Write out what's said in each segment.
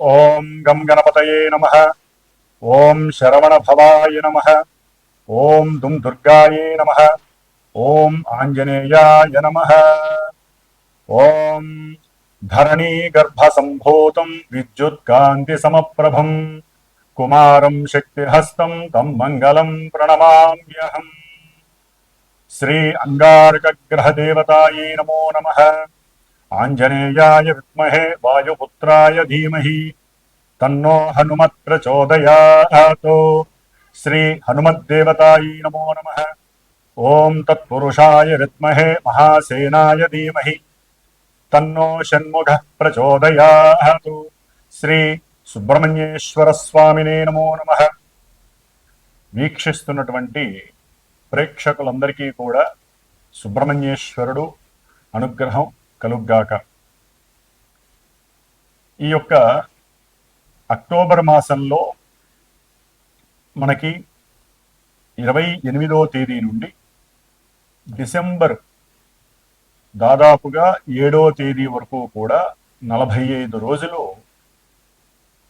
ఓం గం గణపతయే నమ. ఓం శరవణభవాయ నమ. ఓం దుం దుర్గాయే నమ. ఓం ఆంజనేయాయ నమ. ఓం ధరణీ గర్భసంభూతం విద్యుత్కాంతి సమప్రభం. కుమారం శక్తిహస్తం తం మంగళం ప్రణమామ్యహం. శ్రీ అంగారకగ్రహదేవతాయే నమో నమ. ఆంజనేయాయ విద్మహే వాయుపుత్రాయ ధీమహి. తన్నో హనుమత్ ప్రచోదయాత్. శ్రీ హనుమద్దేవతాయి నమో నమ. ఓం తత్పురుషాయ విద్మహే మహాసేనాయ ధీమహి. తన్నో షణ్ముఖ ప్రచోదయాత్. శ్రీ సుబ్రహ్మణ్యేశ్వర స్వామినే నమో నమ. వీక్షిస్తున్నటువంటి ప్రేక్షకులందరికీ కూడా సుబ్రహ్మణ్యేశ్వరుడు అనుగ్రహం కలుగ్గాక. ఈ యొక్క అక్టోబర్ మాసంలో మనకి ఇరవై ఎనిమిదో తేదీ నుండి డిసెంబర్ దాదాపుగా ఏడో తేదీ వరకు కూడా నలభై ఐదు రోజులు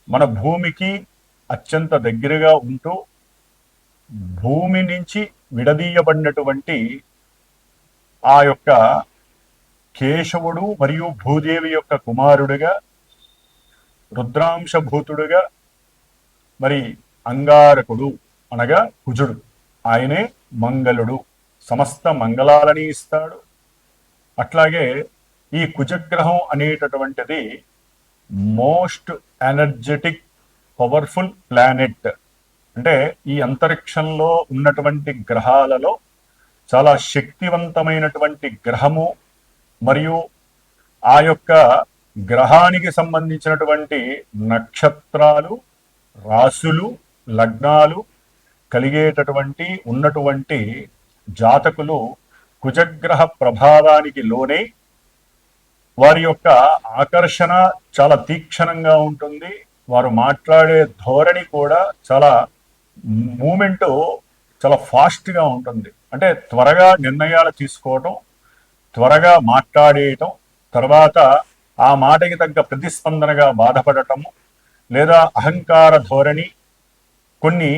మన భూమికి అత్యంత దగ్గరగా ఉంటూ భూమి నుంచి విడదీయబడినటువంటి ఆ యొక్క కేశవుడు మరియు భూదేవి యొక్క కుమారుడుగా రుద్రాంశభూతుడుగా మరి అంగారకుడు అనగా కుజుడు. ఆయనే మంగళుడు. సమస్త మంగళాలని ఇస్తాడు. అట్లాగే ఈ కుజగ్రహం అనేటటువంటిది మోస్ట్ ఎనర్జెటిక్ పవర్ఫుల్ ప్లానెట్. అంటే ఈ అంతరిక్షంలో ఉన్నటువంటి గ్రహాలలో చాలా శక్తివంతమైనటువంటి గ్రహము మరియు ఆ యొక్క గ్రహానికి సంబంధించినటువంటి నక్షత్రాలు రాసులు లగ్నాలు కలిగేటటువంటి ఉన్నటువంటి జాతకులు కుజగ్రహ ప్రభావానికి లోనే వారి యొక్క ఆకర్షణ చాలా తీక్షణంగా ఉంటుంది. వారు మాట్లాడే ధోరణి కూడా చాలా మూమెంటు చాలా ఫాస్ట్గా ఉంటుంది. అంటే త్వరగా నిర్ణయాలు తీసుకోవటం త్వరగా మాట్లాడేయటం తర్వాత ఆ మాటకి తగ్గ ప్రతిస్పందనగా బాధపడటము లేదా అహంకార ధోరణి కొన్ని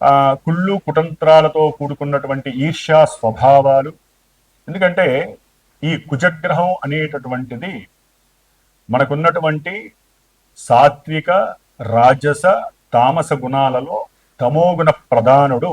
ఆ, కుళ్ళు కుటంత్రాలతో కూడుకున్నటువంటి ఈర్ష్యా స్వభావాలు. ఎందుకంటే ఈ కుజగ్రహం అనేటటువంటిది మనకున్నటువంటి సాత్విక రాజస తామస గుణాలలో తమోగుణ ప్రధానుడు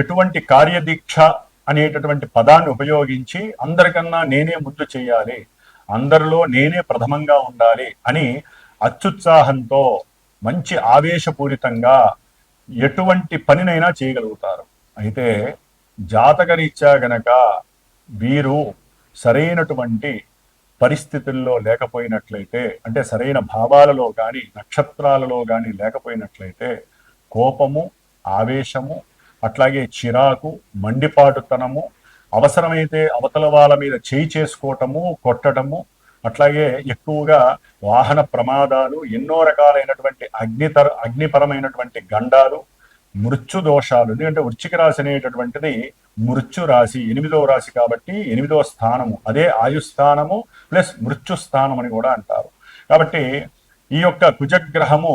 ఎటువంటి కార్యదీక్ష అనేటటువంటి పదాన్ని ఉపయోగించి అందరికన్నా నేనే ముందు చేయాలి అందరిలో నేనే ప్రథమంగా ఉండాలి అని అత్యుత్సాహంతో మంచి ఆవేశపూరితంగా ఎటువంటి పనినైనా చేయగలుగుతారు. అయితే జాతకరీత్యా గనక వీరు సరైనటువంటి పరిస్థితుల్లో లేకపోయినట్లయితే అంటే సరైన భావాలలో కానీ నక్షత్రాలలో కానీ లేకపోయినట్లయితే కోపము ఆవేశము అట్లాగే చిరాకు మండిపాటుతనము అవసరమైతే అవతల వాళ్ళ మీద చేయి చేసుకోవటము కొట్టడము అట్లాగే ఎక్కువగా వాహన ప్రమాదాలు ఎన్నో రకాలైనటువంటి అగ్నితర అగ్నిపరమైనటువంటి గండాలు మృత్యు దోషాలు ఎందుకంటే వృచ్చిక రాశి అనేటటువంటిది మృత్యు రాశి ఎనిమిదవ రాశి కాబట్టి ఎనిమిదవ స్థానము అదే ఆయుస్థానము ప్లస్ మృత్యు స్థానం అని కూడా అంటారు. కాబట్టి ఈ యొక్క కుజగ్రహము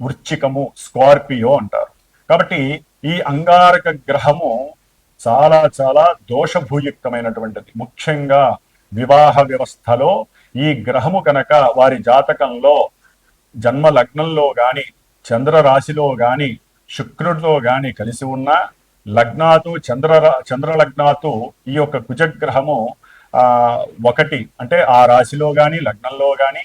వృచ్చికము స్కార్పియో అంటారు. కాబట్టి ఈ అంగారక గ్రహము చాలా చాలా దోషభూయుక్తమైనటువంటిది. ముఖ్యంగా వివాహ వ్యవస్థలో ఈ గ్రహము కనుక వారి జాతకంలో జన్మ లగ్నంలో కానీ చంద్ర రాశిలో కానీ శుక్రుడితో కానీ కలిసి ఉన్న లగ్నాతు చంద్ర చంద్ర లగ్నాతు ఈ యొక్క కుజగ్రహము ఆ ఒకటి అంటే ఆ రాశిలో కానీ లగ్నంలో కానీ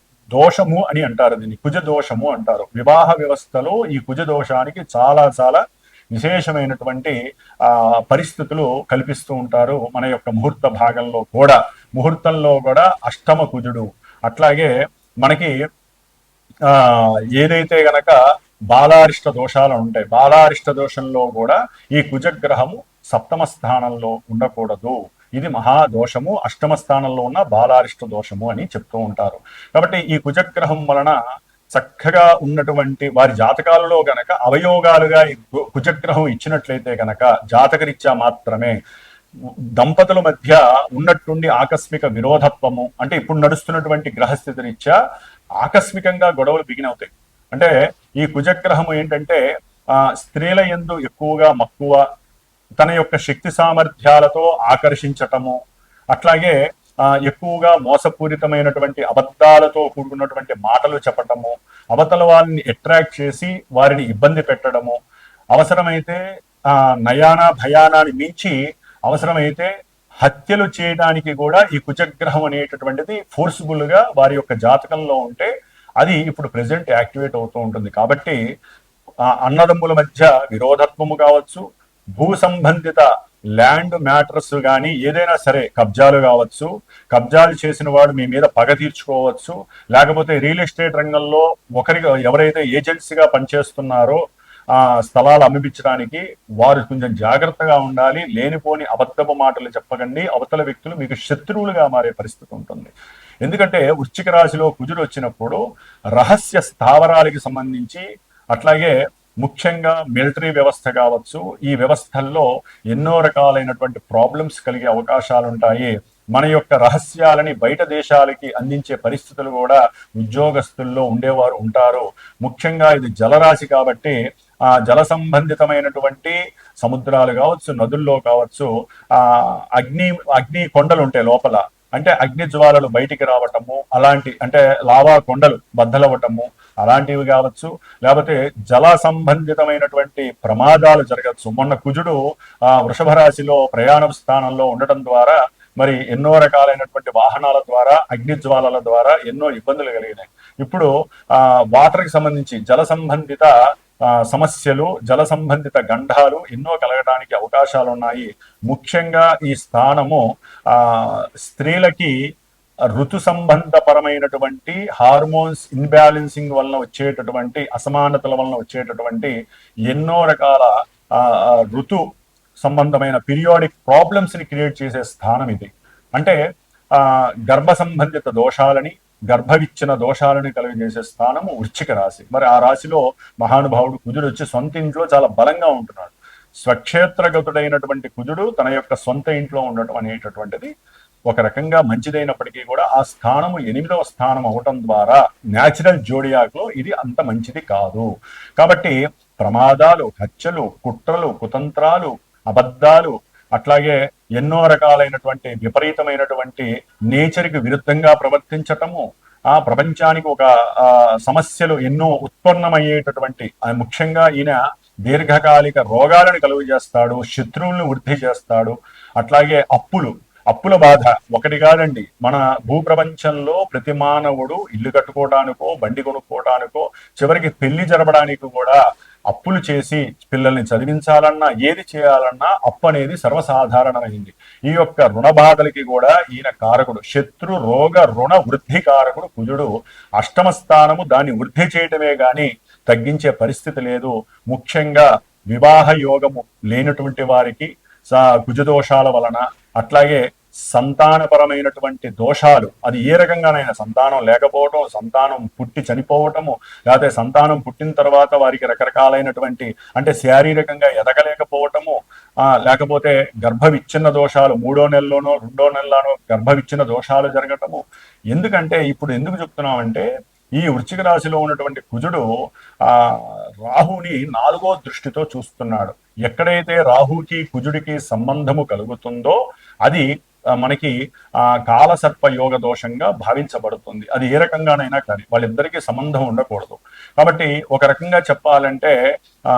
దోషము అని అంటారు దీన్ని. కుజ దోషము అంటారు. వివాహ వ్యవస్థలో ఈ కుజ దోషానికి చాలా చాలా విశేషమైనటువంటి ఆ పరిస్థితులు కల్పిస్తూ ఉంటారు మన యొక్క ముహూర్త భాగంలో కూడా. ముహూర్తంలో కూడా అష్టమ కుజుడు. అట్లాగే మనకి ఆ ఏదైతే గనక బాలారిష్ట దోషాలు ఉంటాయి బాలారిష్ట దోషంలో కూడా ఈ కుజగ్రహము సప్తమ స్థానంలో ఉండకూడదు. ఇది మహాదోషము అష్టమ స్థానంలో ఉన్న బాలారిష్ట దోషము అని చెప్తూ ఉంటారు. కాబట్టి ఈ కుజగ్రహం వలన చక్కగా ఉన్నటువంటి వారి జాతకాలలో గనక అవయోగాలుగా కుజగ్రహం ఇచ్చినట్లయితే గనక జాతకరీత్యా మాత్రమే దంపతుల మధ్య ఉన్నట్టుండి ఆకస్మిక విరోధత్వము అంటే ఇప్పుడు నడుస్తున్నటువంటి గ్రహస్థితి రీత్యా ఆకస్మికంగా గొడవలు బిగినవుతాయి అంటే ఈ కుజగ్రహము ఏంటంటే ఆ స్త్రీల ఎందు ఎక్కువగా మక్కువ తన యొక్క శక్తి సామర్థ్యాలతో ఆకర్షించటము అట్లాగే ఎక్కువగా మోసపూరితమైనటువంటి అబద్ధాలతో కూడుకున్నటువంటి మాటలు చెప్పటము అవతల వారిని అట్రాక్ట్ చేసి వారిని ఇబ్బంది పెట్టడము అవసరమైతే నయాన నయానా భయానాన్ని మించి అవసరమైతే హత్యలు చేయడానికి కూడా ఈ కుజగ్రహం అనేటటువంటిది ఫోర్స్ఫుల్గా వారి యొక్క జాతకంలో ఉంటే అది ఇప్పుడు ప్రెసెంట్ యాక్టివేట్ అవుతూ ఉంటుంది. కాబట్టి అన్నదమ్ముల మధ్య విరోధత్వము కావచ్చు భూ సంబంధిత ల్యాండ్ మ్యాటర్స్ కానీ ఏదైనా సరే కబ్జాలు కావచ్చు కబ్జాలు చేసిన వాడు మీ మీద పగ తీర్చుకోవచ్చు. లేకపోతే రియల్ ఎస్టేట్ రంగంలో ఒకరికి ఎవరైతే ఏజెన్సీగా పనిచేస్తున్నారో ఆ స్థలాలు అమ్మిపించడానికి వారు కొంచెం జాగ్రత్తగా ఉండాలి. లేనిపోని అబద్ధపు మాటలు చెప్పకండి. అవతల వ్యక్తులు మీకు శత్రువులుగా మారే పరిస్థితి ఉంటుంది. ఎందుకంటే వృశ్చిక రాశిలో కుజుడు వచ్చినప్పుడు రహస్య స్థావరాలకి సంబంధించి అట్లాగే ముఖ్యంగా మిలిటరీ వ్యవస్థ కావచ్చు ఈ వ్యవస్థల్లో ఎన్నో రకాలైనటువంటి ప్రాబ్లమ్స్ కలిగే అవకాశాలు ఉంటాయి మన యొక్క రహస్యాలని బయట దేశాలకి అందించే పరిస్థితులు కూడా ఉద్యోగస్తుల్లో ఉండేవారు ఉంటారు. ముఖ్యంగా ఇది జలరాశి కాబట్టి ఆ జల సంబంధితమైనటువంటి సముద్రాలు కావచ్చు నదుల్లో కావచ్చు ఆ అగ్ని అగ్ని కొండలు ఉంటాయి లోపల. అంటే అగ్ని జ్వాలలు బయటికి రావటము అలాంటి అంటే లావా కొండలు బద్దలవ్వటము అలాంటివి కావచ్చు. లేకపోతే జల సంబంధితమైనటువంటి ప్రమాదాలు జరగచ్చు. మొన్న కుజుడు ఆ వృషభ రాశిలో ప్రయాణ స్థానంలో ఉండటం ద్వారా మరి ఎన్నో రకాలైనటువంటి వాహనాల ద్వారా అగ్ని జ్వాలల ద్వారా ఎన్నో ఇబ్బందులు కలిగినాయి. ఇప్పుడు ఆ వాటర్కి సంబంధించి జల సంబంధిత సమస్యలు జల సంబంధిత గంధాలు ఎన్నో కలగడానికి అవకాశాలు ఉన్నాయి ముఖ్యంగా ఈ స్థానము ఆ స్త్రీలకి ఋతు సంబంధపరమైనటువంటి హార్మోన్స్ ఇన్బ్యాలెన్సింగ్ వలన వచ్చేటటువంటి అసమానతల వలన వచ్చేటటువంటి ఎన్నో రకాల ఆ, ఋతు సంబంధమైన పీరియాడిక్ ప్రాబ్లమ్స్ని క్రియేట్ చేసే స్థానం ఇది. అంటే ఆ గర్భ సంబంధిత దోషాలని గర్భవిచ్చిన దోషాలను కలిగజేసే స్థానము వృశ్చిక రాశి. మరి ఆ రాశిలో మహానుభావుడు కుజుడు వచ్చి సొంత ఇంట్లో చాలా బలంగా ఉంటున్నాడు. స్వక్షేత్రగతుడైనటువంటి కుజుడు తన యొక్క సొంత ఇంట్లో ఉండటం అనేటటువంటిది ఒక రకంగా మంచిదైనప్పటికీ కూడా ఆ స్థానము ఎనిమిదవ స్థానం అవటం ద్వారా న్యాచురల్ జోడియాక్లో ఇది అంత మంచిది కాదు. కాబట్టి ప్రమాదాలు హత్యలు కుట్రలు కుతంత్రాలు అబద్ధాలు అట్లాగే ఎన్నో రకాలైనటువంటి విపరీతమైనటువంటి నేచర్కి విరుద్ధంగా ప్రవర్తించటము ఆ ప్రపంచానికి ఒక ఆ, సమస్యలు ఎన్నో ఉత్పన్నమయ్యేటటువంటి ముఖ్యంగా ఈయన దీర్ఘకాలిక రోగాలను కలుగు చేస్తాడు శత్రువులను వృద్ధి చేస్తాడు అట్లాగే అప్పులు అప్పుల బాధ ఒకటి కాదండి. మన భూప్రపంచంలో ప్రతి మానవుడు ఇల్లు కట్టుకోవడానికో బండి కొనుక్కోవడానికో చివరికి పెళ్ళి జరపడానికి కూడా అప్పులు చేసి పిల్లల్ని చదివించాలన్నా ఏది చేయాలన్నా అప్పు అనేది సర్వసాధారణమైంది. ఈ యొక్క రుణ బాధలకి కూడా ఈయన కారకుడు శత్రు రోగ రుణ వృద్ధి కారకుడు కుజుడు అష్టమ స్థానము దాన్ని వృద్ధి చేయటమే గాని తగ్గించే పరిస్థితి లేదు. ముఖ్యంగా వివాహ యోగము లేనటువంటి వారికి స- కుజదోషాల వలన అట్లాగే సంతానపరమైనటువంటి దోషాలు. అది ఏ రకంగానైనా సంతానం లేకపోవటం సంతానం పుట్టి చనిపోవటము లేకపోతే సంతానం పుట్టిన తర్వాత వారికి రకరకాలైనటువంటి అంటే శారీరకంగా ఎదగలేకపోవటము లేకపోతే గర్భవిచ్ఛిన్న దోషాలు మూడో నెలలోనో రెండో నెలలోనో గర్భవిచ్ఛిన్న దోషాలు జరగటము. ఎందుకంటే ఇప్పుడు ఎందుకు చెప్తున్నామంటే ఈ వృశ్చిక రాశిలో ఉన్నటువంటి కుజుడు ఆ రాహుని నాలుగో దృష్టితో చూస్తున్నాడు. ఎక్కడైతే రాహుకి కుజుడికి సంబంధము కలుగుతుందో అది మనకి ఆ కాలసర్ప యోగ దోషంగా భావించబడుతుంది. అది ఏ రకంగానైనా కానీ వాళ్ళిద్దరికీ సంబంధం ఉండకూడదు. కాబట్టి ఒక రకంగా చెప్పాలంటే ఆ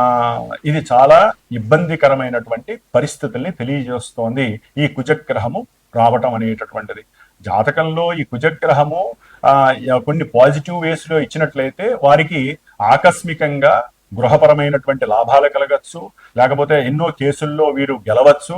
ఇది చాలా ఇబ్బందికరమైనటువంటి పరిస్థితుల్ని తెలియజేస్తోంది ఈ కుజగ్రహము రావటం అనేటటువంటిది. జాతకంలో ఈ కుజగ్రహము ఆ కొన్ని పాజిటివ్ వేస్లో ఇచ్చినట్లయితే వారికి ఆకస్మికంగా గృహపరమైనటువంటి లాభాలు కలగచ్చు లేకపోతే ఎన్నో కేసుల్లో వీరు గెలవచ్చు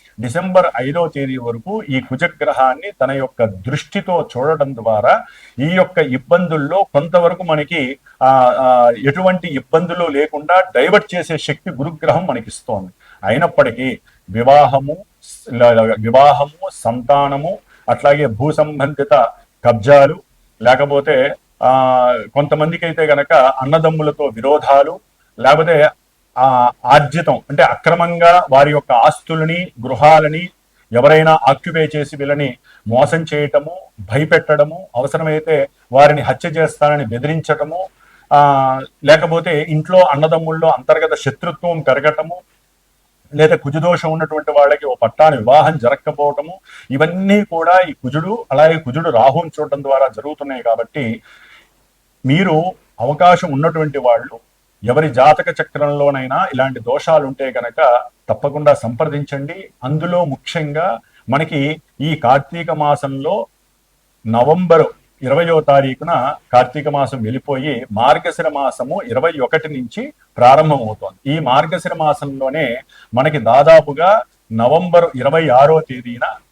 డిసెంబర్ ఐదవ తేదీ వరకు ఈ కుజగ్రహాన్ని తన యొక్క దృష్టితో చూడటం ద్వారా ఈ యొక్క ఇబ్బందుల్లో కొంతవరకు మనకి ఆ ఎటువంటి ఇబ్బందులు లేకుండా డైవర్ట్ చేసే శక్తి గురుగ్రహం మనకిస్తోంది. అయినప్పటికీ వివాహము వివాహము సంతానము అట్లాగే భూ సంబంధిత కబ్జాలు లేకపోతే ఆ కొంతమందికి అయితే గనక అన్నదమ్ములతో విరోధాలు లేకపోతే ఆర్జితం అంటే అక్రమంగా వారి యొక్క ఆస్తులని గృహాలని ఎవరైనా ఆక్యుపై చేసి వీళ్ళని మోసం చేయటము భయపెట్టడము అవసరమైతే వారిని హత్య చేస్తానని బెదిరించటము లేకపోతే ఇంట్లో అన్నదమ్ముల్లో అంతర్గత శత్రుత్వం పెరగటము లేదా కుజుదోషం ఉన్నటువంటి వాళ్ళకి ఓ పట్టాన వివాహం జరగకపోవటము ఇవన్నీ కూడా ఈ కుజుడు అలాగే కుజుడు రాహుని చూడటం ద్వారా జరుగుతున్నాయి కాబట్టి మీరు అవకాశం ఉన్నటువంటి వాళ్ళు ఎవరి జాతక చక్రంలోనైనా ఇలాంటి దోషాలు ఉంటే గనక తప్పకుండా సంప్రదించండి. అందులో ముఖ్యంగా మనకి ఈ కార్తీక మాసంలో నవంబరు ఇరవయో తారీఖున కార్తీక మాసం వెళ్ళిపోయి మార్గశిర మాసము ఇరవై ఒకటి నుంచి ప్రారంభమవుతోంది. ఈ మార్గశిర మాసంలోనే మనకి దాదాపుగా నవంబర్ ఇరవై ఆరో తేదీన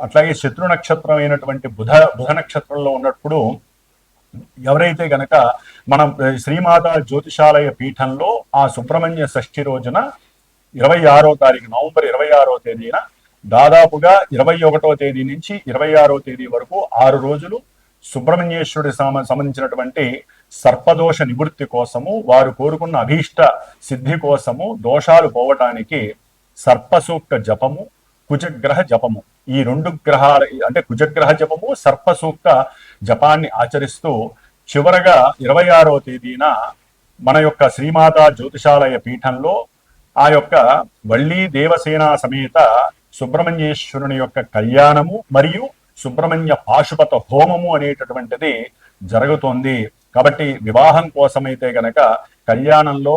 అట్లాగే శత్రు నక్షత్రం అయినటువంటి బుధ బుధ నక్షత్రంలో ఉన్నప్పుడు ఎవరైతే గనక మనం శ్రీమాత జ్యోతిషాలయ పీఠంలో ఆ సుబ్రహ్మణ్య షష్ఠి రోజున ఇరవై ఆరో తారీఖు నవంబర్ ఇరవై ఆరో తేదీన దాదాపుగా ఇరవై ఒకటో తేదీ నుంచి ఇరవై ఆరో తేదీ వరకు ఆరు రోజులు సుబ్రహ్మణ్యేశ్వరుడి సమ- సంబంధించినటువంటి సర్పదోష నివృత్తి కోసము వారు కోరుకున్న అభీష్ట సిద్ధి కోసము దోషాలు పోవటానికి సర్పసూక్త జపము కుజగ్రహ జపము. ఈ రెండు గ్రహాల అంటే కుజగ్రహ జపము సర్పసూక్త జపాన్ని ఆచరిస్తూ చివరగా ఇరవై ఆరో తేదీన మన యొక్క శ్రీమాత జ్యోతిషాలయ పీఠంలో ఆ యొక్క వళ్ళీ దేవసేన సమేత సుబ్రహ్మణ్యేశ్వరుని యొక్క కళ్యాణము మరియు సుబ్రహ్మణ్య పాశుపత హోమము అనేటటువంటిది జరుగుతోంది. కాబట్టి వివాహం కోసమైతే గనక కళ్యాణంలో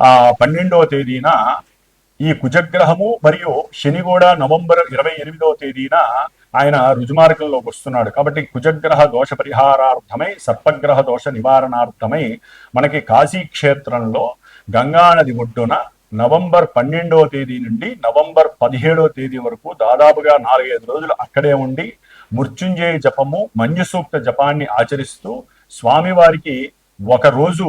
ఆ పన్నెండవ తేదీన ఈ కుజగ్రహము మరియు శని కూడా నవంబర్ ఇరవై ఎనిమిదవ తేదీన ఆయన రుజుమార్గంలోకి వస్తున్నాడు. కాబట్టి కుజగ్రహ దోష పరిహారార్థమై సర్పగ్రహ దోష నివారణార్థమై మనకి కాశీ క్షేత్రంలో గంగానది ఒడ్డున నవంబర్ పన్నెండవ తేదీ నుండి నవంబర్ పదిహేడవ తేదీ వరకు దాదాపుగా నాలుగైదు రోజులు అక్కడే ఉండి మృత్యుంజయ జపము మంజుసూక్త జపాన్ని ఆచరిస్తూ స్వామివారికి ఒక రోజు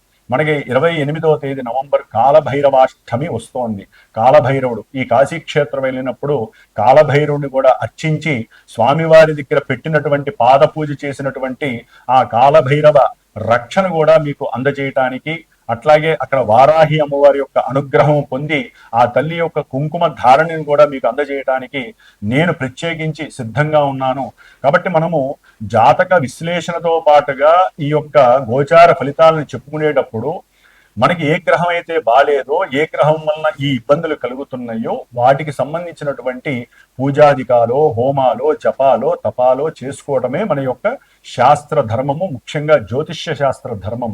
మనకి ఇరవై ఎనిమిదవ తేదీ నవంబర్ కాలభైరవాష్టమి వస్తోంది. కాలభైరవుడు ఈ కాశీ క్షేత్రం వెళ్ళినప్పుడు కాలభైరవుడిని కూడా అర్చించి స్వామివారి దగ్గర పెట్టినటువంటి పాద పూజ చేసినటువంటి ఆ కాలభైరవ రక్షణ కూడా మీకు అందజేయటానికి అట్లాగే అక్కడ వారాహి అమ్మవారి యొక్క అనుగ్రహం పొంది ఆ తల్లి యొక్క కుంకుమ ధారణిని కూడా మీకు అందజేయటానికి నేను ప్రత్యేకించి సిద్ధంగా ఉన్నాను. కాబట్టి మనము జాతక విశ్లేషణతో పాటుగా ఈ యొక్క గోచార ఫలితాలను చెప్పుకునేటప్పుడు మనకి ఏ గ్రహం అయితే బాలేదో ఏ గ్రహం వలన ఈ ఇబ్బందులు కలుగుతున్నాయో వాటికి సంబంధించినటువంటి పూజాధికాలో హోమాలో జపాలో తపాలో చేసుకోవడమే మన యొక్క శాస్త్ర ధర్మము ముఖ్యంగా జ్యోతిష్య శాస్త్ర ధర్మం.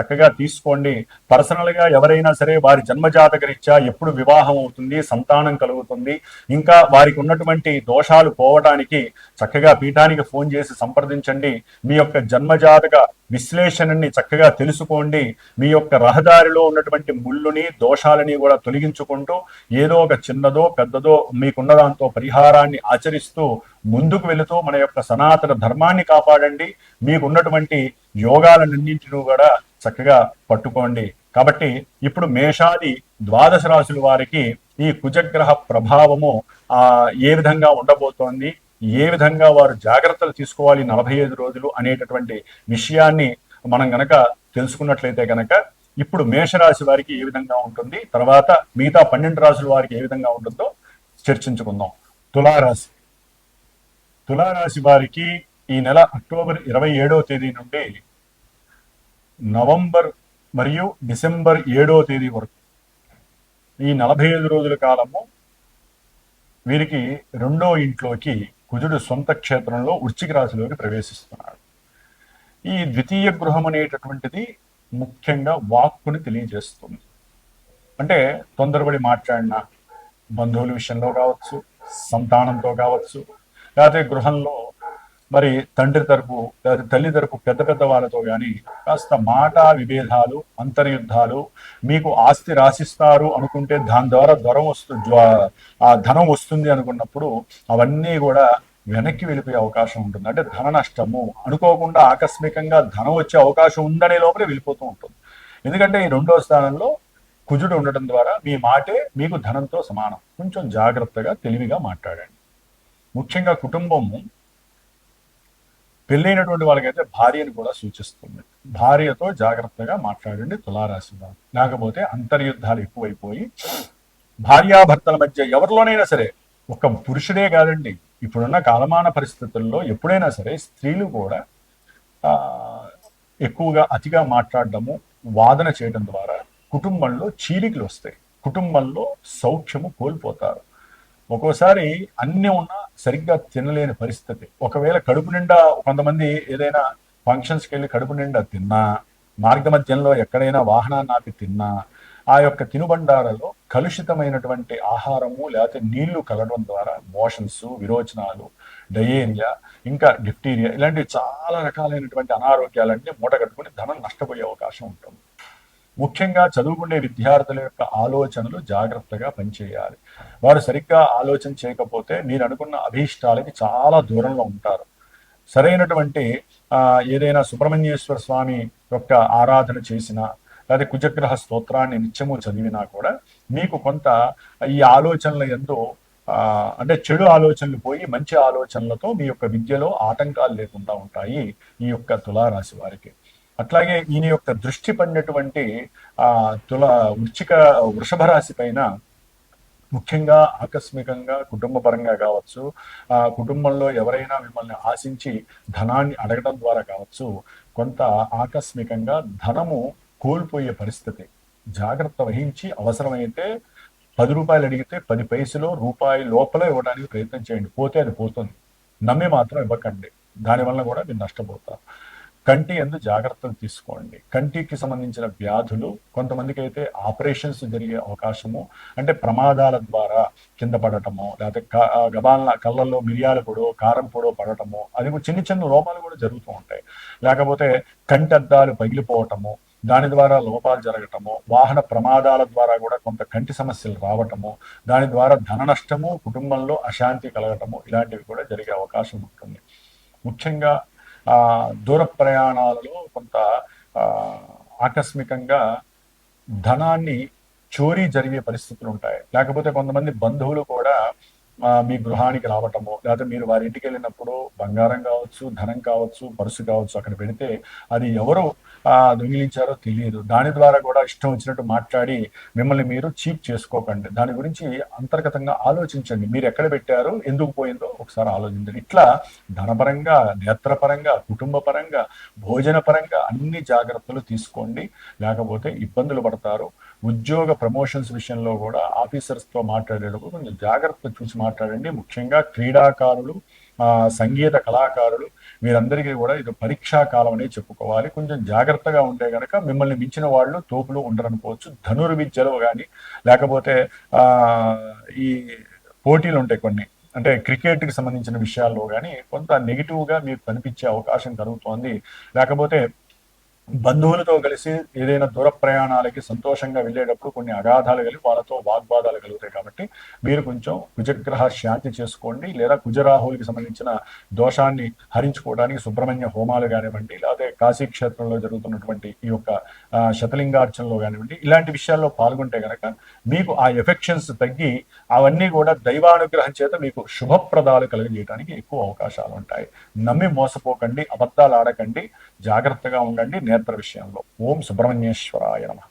చక్కగా తీసుకోండి. పర్సనల్గా ఎవరైనా సరే వారి జన్మజాతక రీత్యా ఎప్పుడు వివాహం అవుతుంది సంతానం కలుగుతుంది. ఇంకా వారికి ఉన్నటువంటి దోషాలు పోవడానికి చక్కగా పీఠానికి ఫోన్ చేసి సంప్రదించండి. మీ యొక్క జన్మజాతక విశ్లేషణని చక్కగా తెలుసుకోండి. మీ యొక్క రహదారిలో ఉన్నటువంటి ముళ్ళుని దోషాలని కూడా తొలగించుకుంటూ ఏదో ఒక చిన్నదో పెద్దదో మీకున్న దాంతో పరిహారాన్ని ఆచరిస్తూ ముందుకు వెళుతూ మన యొక్క సనాతన ధర్మాన్ని కాపాడండి. మీకు ఉన్నటువంటి యోగాలన్నింటినీ కూడా చక్కగా పట్టుకోండి. కాబట్టి ఇప్పుడు మేషాది ద్వాదశ రాశుల వారికి ఈ కుజగ్రహ ప్రభావము ఆ ఏ విధంగా ఉండబోతోంది ఏ విధంగా వారు జాగ్రత్తలు తీసుకోవాలి నలభై ఐదు రోజులు అనేటటువంటి విషయాన్ని మనం గనక తెలుసుకున్నట్లయితే గనక ఇప్పుడు మేషరాశి వారికి ఏ విధంగా ఉంటుంది తర్వాత మిగతా పన్నెండు రాశుల వారికి ఏ విధంగా ఉంటుందో చర్చించుకుందాం. తులారాశి. తులారాశి వారికి ఈ నెల అక్టోబర్ ఇరవై ఏడవ తేదీ నుండి నవంబర్ మరియు డిసెంబర్ ఏడవ తేదీ వరకు ఈ నలభై ఐదు రోజుల కాలము వీరికి రెండో ఇంట్లోకి కుజుడు సొంత క్షేత్రంలో వృశ్చిక రాశిలోకి ప్రవేశిస్తున్నాడు. ఈ ద్వితీయ గృహం అనేటటువంటిది ముఖ్యంగా వాక్కుని తెలియజేస్తుంది. అంటే తొందరపడి మాట్లాడిన బంధువుల విషయంలో కావచ్చు సంతానంతో కావచ్చు లేకపోతే గృహంలో మరి తండ్రి తరపు లేకపోతే తల్లి తరపు పెద్ద పెద్ద వాళ్ళతో కానీ కాస్త మాట విభేదాలు అంతర్యుద్ధాలు మీకు ఆస్తి రాసిస్తారు అనుకుంటే దాని ద్వారా ధరం వస్తుంది ఆ ధనం వస్తుంది అనుకున్నప్పుడు అవన్నీ కూడా వెనక్కి వెళ్ళిపోయే అవకాశం ఉంటుంది. అంటే ధన నష్టము అనుకోకుండా ఆకస్మికంగా ధనం వచ్చే అవకాశం ఉందనే లోపలే వెళ్ళిపోతూ ఉంటుంది. ఎందుకంటే ఈ రెండో స్థానంలో కుజుడు ఉండటం ద్వారా మీ మాటే మీకు ధనంతో సమానం. కొంచెం జాగ్రత్తగా తెలివిగా మాట్లాడండి. ముఖ్యంగా కుటుంబము పెళ్ళైనటువంటి వాళ్ళకైతే భార్యను కూడా సూచిస్తుంది. భార్యతో జాగ్రత్తగా మాట్లాడండి తులారాశి వారు. లేకపోతే అంతర్యుద్ధాలు ఎక్కువైపోయి భార్యాభర్తల మధ్య ఎవరిలోనైనా సరే ఒక పురుషుడే కాదండి. ఇప్పుడున్న కాలమాన పరిస్థితుల్లో ఎప్పుడైనా సరే స్త్రీలు కూడా ఎక్కువగా అతిగా మాట్లాడడము వాదన చేయడం ద్వారా కుటుంబంలో చీలికలు వస్తాయి. కుటుంబంలో సౌఖ్యము కోల్పోతారు. ఒక్కోసారి అన్ని ఉన్నా సరిగ్గా తినలేని పరిస్థితి. ఒకవేళ కడుపు నిండా కొంతమంది ఏదైనా ఫంక్షన్స్కి వెళ్ళి కడుపు నిండా తిన్నా మార్గ మధ్యంలో ఎక్కడైనా వాహనాన్ని ఆపి తిన్నా ఆ యొక్క తినుబండారలో కలుషితమైనటువంటి ఆహారము లేకపోతే నీళ్ళు కలగడం ద్వారా మోషన్స్ విరోచనాలు డయేరియా ఇంకా డిఫ్టీరియా ఇలాంటివి చాలా రకాలైనటువంటి అనారోగ్యాలన్నీ మూట కట్టుకుని ధనం నష్టపోయే అవకాశం ఉంటుంది. ముఖ్యంగా చదువుకునే విద్యార్థుల యొక్క ఆలోచనలు జాగ్రత్తగా పనిచేయాలి. వారు సరిగ్గా ఆలోచన చేయకపోతే మీరు అనుకున్న అభీష్టాలకి చాలా దూరంలో ఉంటారు. సరైనటువంటి ఏదైనా సుబ్రహ్మణ్యేశ్వర స్వామి యొక్క ఆరాధన చేసినా లేదా కుజగ్రహ స్తోత్రాన్ని నిత్యము చదివినా కూడా మీకు కొంత ఈ ఆలోచనల ఎంతో అంటే చెడు ఆలోచనలు పోయి మంచి ఆలోచనలతో మీ యొక్క విద్యలో ఆటంకాలు లేకుండా ఉంటాయి ఈ యొక్క తులారాశి వారికి. అట్లాగే ఈయన యొక్క దృష్టి పడినటువంటి ఆ తుల వృచ్చిక వృషభ రాశి పైన ముఖ్యంగా ఆకస్మికంగా కుటుంబ పరంగా కావచ్చు ఆ కుటుంబంలో ఎవరైనా మిమ్మల్ని ఆశించి ధనాన్ని అడగడం ద్వారా కావచ్చు కొంత ఆకస్మికంగా ధనము కోల్పోయే పరిస్థితి. జాగ్రత్త వహించి అవసరమైతే పది రూపాయలు అడిగితే పది పైసలు రూపాయి లోపల ఇవ్వడానికి ప్రయత్నం చేయండి. పోతే అది పోతుంది. నమ్మి మాత్రం ఇవ్వకండి. దానివల్ల కూడా మీరు నష్టపోతారు. కంటి ఎందు జాగ్రత్తలు తీసుకోండి. కంటికి సంబంధించిన వ్యాధులు కొంతమందికి అయితే ఆపరేషన్స్ జరిగే అవకాశము అంటే ప్రమాదాల ద్వారా కింద పడటము లేకపోతే గబాల కళ్ళల్లో మిరియాల పొడో కారం పొడో పడటము అది చిన్న చిన్న లోపాలు కూడా జరుగుతూ ఉంటాయి. లేకపోతే కంటి అద్దాలు పగిలిపోవటము దాని ద్వారా లోపాలు జరగటము వాహన ప్రమాదాల ద్వారా కూడా కొంత కంటి సమస్యలు రావటము దాని ద్వారా ధన నష్టము కుటుంబంలో అశాంతి కలగటము ఇలాంటివి కూడా జరిగే అవకాశం ఉంటుంది. ముఖ్యంగా దూర ప్రయాణాలలో కొంత ఆకస్మికంగా ధనాన్ని చోరీ జరిగే పరిస్థితులు ఉంటాయి. లేకపోతే కొంతమంది బంధువులు కూడా మీ గృహానికి రావటము లేకపోతే మీరు వారి ఇంటికి వెళ్ళినప్పుడు బంగారం కావచ్చు ధనం కావచ్చు పరుసు కావచ్చు అక్కడ పెడితే అది ఎవరు దొంగిలించారో తెలియదు. దాని ద్వారా కూడా ఇష్టం వచ్చినట్టు మాట్లాడి మిమ్మల్ని మీరు చీప్ చేసుకోకండి. దాని గురించి అంతర్గతంగా ఆలోచించండి. మీరు ఎక్కడ పెట్టారో? ఎందుకు పోయిందో ఒకసారి ఆలోచించండి. ఇట్లా ధనపరంగా నేత్రపరంగా కుటుంబ పరంగా భోజన పరంగా అన్ని జాగ్రత్తలు తీసుకోండి. లేకపోతే ఇబ్బందులు పడతారు. ఉద్యోగ ప్రమోషన్స్ విషయంలో కూడా ఆఫీసర్స్తో మాట్లాడేటప్పుడు కొంచెం జాగ్రత్త చూసి మాట్లాడండి. ముఖ్యంగా క్రీడాకారులు సంగీత కళాకారులు వీరందరికీ కూడా ఇది పరీక్షా కాలం అనే చెప్పుకోవాలి. కొంచెం జాగ్రత్తగా ఉంటే గనక మిమ్మల్ని మించిన వాళ్ళు తోపులు ఉండరనుకోవచ్చు. ధనుర్విద్యలో కానీ లేకపోతే ఈ పోటీలు ఉంటాయి కొన్ని. అంటే క్రికెట్కి సంబంధించిన విషయాల్లో కానీ కొంత నెగిటివ్గా మీకు కనిపించే అవకాశం కలుగుతోంది. లేకపోతే బంధువులతో కలిసి ఏదైనా దూర ప్రయాణాలకి సంతోషంగా వెళ్ళేటప్పుడు కొన్ని అగాధాలు కలిగి వాళ్ళతో వాగ్వాదాలు కలుగుతాయి కాబట్టి మీరు కొంచెం కుజగ్రహ శాంతి చేసుకోండి లేదా కుజరాహువులకి సంబంధించిన దోషాన్ని హరించుకోవడానికి సుబ్రహ్మణ్య హోమాలు కానివ్వండి లేకపోతే కాశీ క్షేత్రంలో జరుగుతున్నటువంటి ఈ యొక్క శతలింగార్చనలో కానివ్వండి ఇలాంటి విషయాల్లో పాల్గొంటే గనక మీకు ఆ ఎఫెక్షన్స్ తగ్గి అవన్నీ కూడా దైవానుగ్రహం చేత మీకు శుభప్రదాలు కలిగజేయడానికి ఎక్కువ అవకాశాలు ఉంటాయి. నమ్మి మోసపోకండి అబద్ధాలు ఆడకండి జాగ్రత్తగా ఉండండి నేత్ర విషయంలో. ఓం సుబ్రహ్మణ్యేశ్వరాయ నమ.